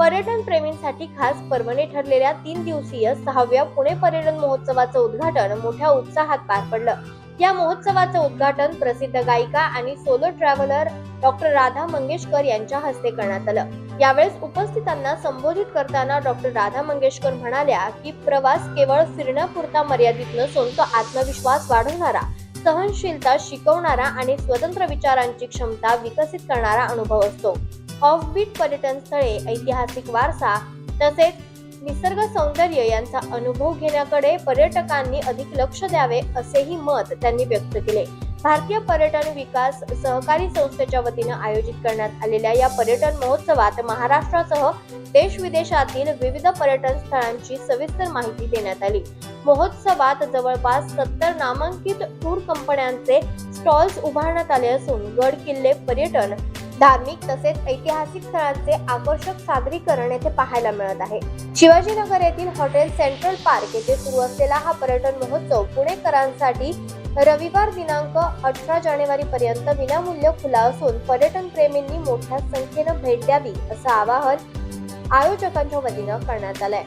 पर्यटन प्रेमींसाठी खास पर्वणी ठरलेल्या तीन दिवसीय सहाव्या पुणे पर्यटन महोत्सवाचं उद्घाटन मोठ्या उत्साहात पार पडलं. या महोत्सवाचं उद्घाटन प्रसिद्ध गायिका आणि solo traveller doctor Radha Mangeshkar यांच्या हस्ते करण्यात आलं. यावेळेस उपस्थितांना संबोधित करताना डॉक्टर राधा मंगेशकर म्हणाल्या की प्रवास केवळ फिरण्यापुरता मर्यादित नसून तो आत्मविश्वास वाढवणारा सहनशीलता शिकवणारा आणि स्वतंत्र विचारांची क्षमता विकसित करणारा अनुभव असतो. ऑफबीट पर्यटन स्थळे ऐतिहासिक वारसा तसेच निसर्ग सौंदर्य यांचा अनुभव घेण्याकडे पर्यटकांनी अधिक लक्ष द्यावे असेही मत त्यांनी व्यक्त केले. भारतीय पर्यटन विकास सहकारी संस्थेच्या वतीनं आयोजित करण्यात आलेल्या या पर्यटन महोत्सवात महाराष्ट्रासह देश विदेशातील विविध पर्यटन स्थळांची सविस्तर माहिती देण्यात आली. महोत्सवात जवळपास सत्तर नामांकित टूर कंपन्यांचे स्टॉल्स उभारण्यात आले असून गड किल्ले पर्यटन धार्मिक तसेच ऐतिहासिक स्थळांचे आकर्षक सादरीकरण येथे पाहायला मिळत आहे. शिवाजीनगर येथील हॉटेल सेंट्रल पार्क येथे सुरू असलेला हा पर्यटन महोत्सव पुणेकरांसाठी रविवार दिनांक अठरा जानेवारी पर्यंत विनामूल्य खुला असून पर्यटन प्रेमींनी मोठ्या संख्येनं भेट द्यावी असं आवाहन आयोजकांच्या वतीनं करण्यात आलंय.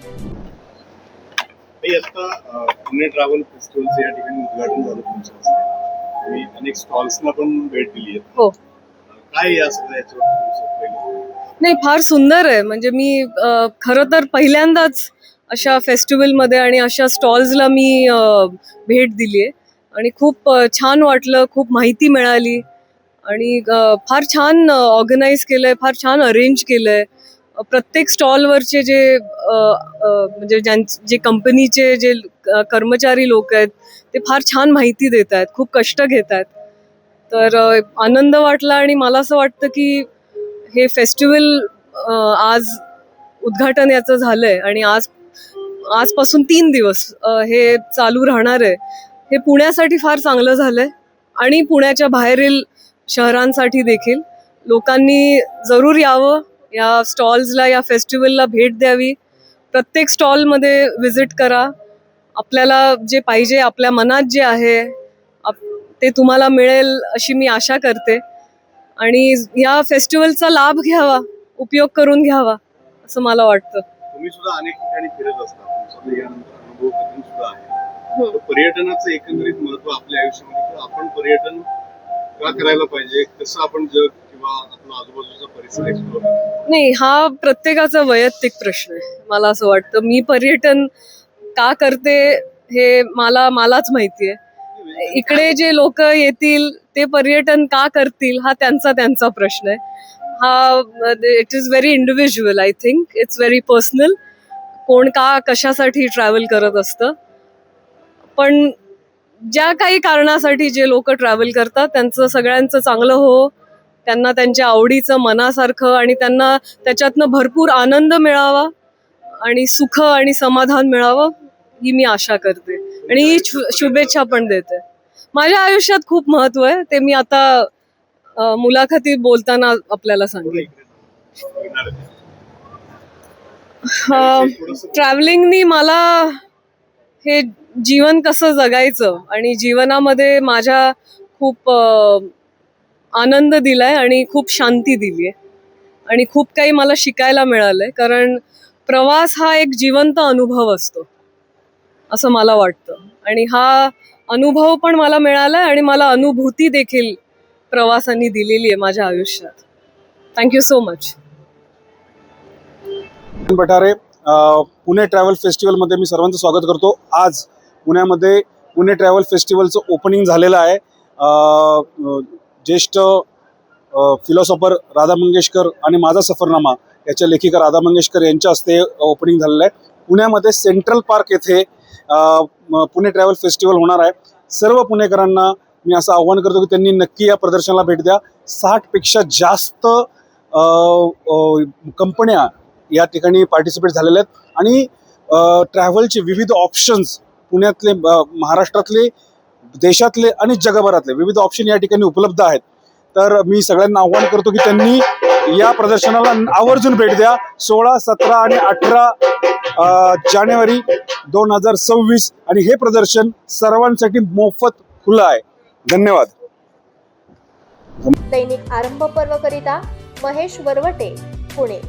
पुणे ट्रॅव्हल फेस्टिवलचं या ठिकाणी उद्घाटन झालं तुमच्या अनेक स्टॉल्सना पण भेट दिली आहे. हो. काय या नाही फार सुंदर आहे. म्हणजे मी खर खरं तर पहिल्यांदाच अशा फेस्टिवलमध्ये आणि अशा स्टॉल्सला मी भेट दिली आहे आणि खूप छान वाटलं खूप माहिती मिळाली. आणि फार छान ऑर्गनाईज केलं आहे फार छान अरेंज केलं आहे प्रत्येक स्टॉलवरचे जे म्हणजे ज्यां जे कंपनीचे जे कर्मचारी लोक आहेत ते फार छान माहिती देत आहेत खूप कष्ट घेत आहेत तर आनंद वाटला आणि मला असं वाटतं की हे फेस्टिवल आज उद्घाटन याचं झालंय आणि आज आजपासून तीन दिवस हे चालू राहणार आहे. हे पुण्यासाठी फार चांगलं झालंय आणि पुण्याच्या बाहेरील शहरांसाठी देखील. लोकांनी जरूर यावं या स्टॉल्सला या फेस्टिवलला भेट द्यावी. प्रत्येक स्टॉलमध्ये व्हिजिट करा. आपल्याला जे पाहिजे आपल्या मनात जे आहे ते तुम्हाला मिळेल अशी मी आशा करते. आणि या फेस्टिवलचा लाभ घ्यावा उपयोग करून घ्यावा असं मला वाटतं. तुम्ही सुद्धा अनेक ठिकाणी फिरत असता. तर पर्यटनाचं एकंदरीत महत्त्व आपल्या आयुष्यामध्ये आपण पर्यटन का करायला पाहिजे? कसं आपण जग किंवा आपला आजूबाजूचा परिसर एक्सप्लोर नाही हा प्रत्येकाचा वैयक्तिक प्रश्न आहे. मला असं वाटतं. मी पर्यटन का करते हे मला मलाच माहिती आहे. इकडे जे लोक येतील ते पर्यटन का करतील हा त्यांचा त्यांचा प्रश्न आहे. हा it is very individual I think it's very personal कोण का कशासाठी ट्रॅव्हल करत असतं. पण ज्या काही कारणासाठी जे लोक ट्रॅव्हल करतात त्यांचं सगळ्यांचं चांगलं हो. त्यांना त्यांच्या आवडीचं मनासारखं आणि त्यांना त्याच्यातनं भरपूर आनंद मिळावा आणि सुख आणि समाधान मिळावं ही मी आशा करते. आणि शुभेच्छा पण देते. माझ्या आयुष्यात खूप महत्त्व आहे ते मी आता मुलाखती बोलताना आपल्याला सांगेन. ट्रॅव्हलिंगनी मला हे जीवन कसं जगायचं आणि जीवनामध्ये माझ्या खूप आनंद दिलाय आणि खूप शांती दिली आहे आणि खूप काही मला शिकायला मिळालंय कारण प्रवास हा एक जिवंत अनुभव असतो. असं मला वाटतं. आणि हा अनुभव पण मला मिळालाय आणि मला अनुभूती देखील प्रवासांनी दिलेली आहे माझ्या आयुष्यात. थँक्यू सो मच बटारे पुणे ट्रॅव्हल फेस्टिवलमध्ये मी सर्वांचं स्वागत करतो. आज पुण्यामध्ये पुणे ट्रॅव्हल फेस्टिवलचं ओपनिंग झालेलं आहे. ज्येष्ठ फिलॉसॉफर राधा मंगेशकर आणि माझा सफरनामा याच्या लेखिका राधा मंगेशकर यांच्या हस्ते ओपनिंग झालेलं आहे. पुण्यामध्ये सेंट्रल पार्क येथे पुणे ट्रॅव्हल फेस्टिवल होणार आहे. सर्व पुणेकरांना मी असं आव्हान करतो की त्यांनी नक्की या प्रदर्शनाला भेट द्या. साठपेक्षा जास्त कंपन्या या ठिकाणी पार्टिसिपेट झालेल्या आहेत. आणि ट्रॅव्हलचे विविध ऑप्शन्स पुण्यातले महाराष्ट्रातले देशातले आणि जगभरातले विविध ऑप्शन या ठिकाणी उपलब्ध आहेत. तर मी सगळ्यांना आव्हान करतो की त्यांनी या प्रदर्शनाला आवर्जून भेट द्या. सोळा सतरा आणि अठरा जानेवारी दोन हजार सव्वीस आणि हे प्रदर्शन सर्वांसाठी मोफत खुलं आहे. धन्यवाद. दैनिक आरंभ पर्व करिता महेश वरवटे पुणे.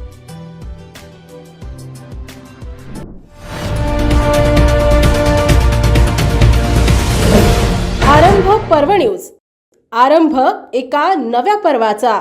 आरंभ पर्व न्यूज. आरंभ एका नव्या पर्वाचा.